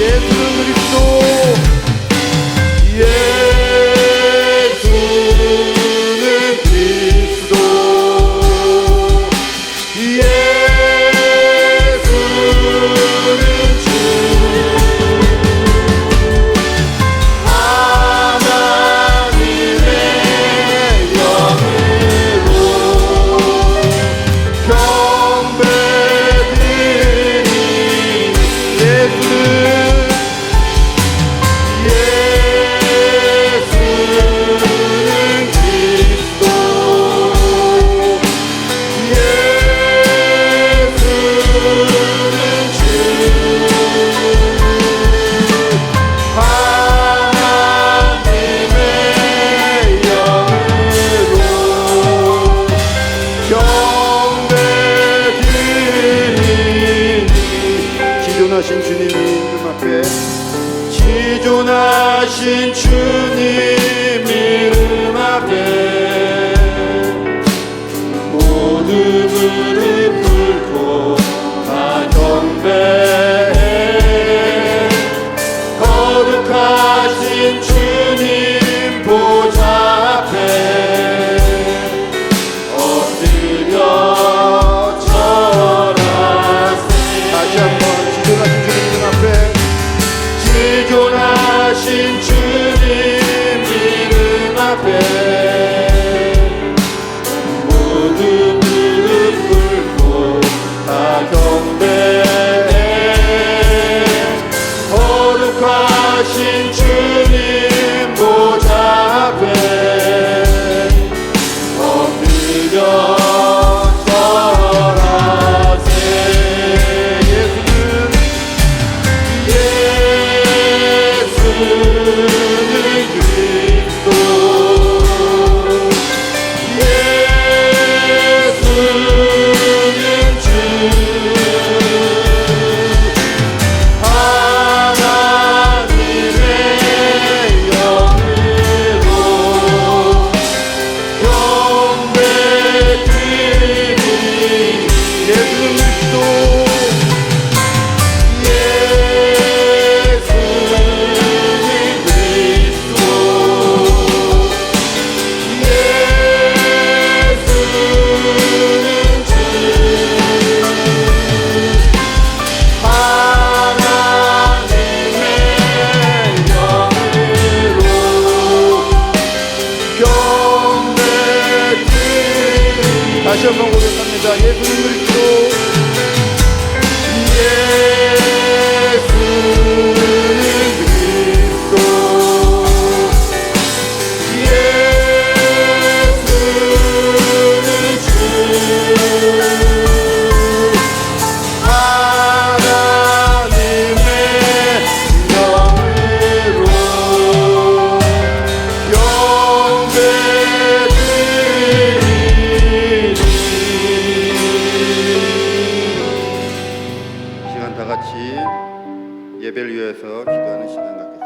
Jesus gritou. 지존하신 주님 이름 앞에 지존하신 주님 이름 앞에 주님 보좌 앞에 엎드려 다시 한번 고백합니다. 예수님 그리스도. 예. 같이 예배를 위해서 기도하는 시간 갖겠습니다.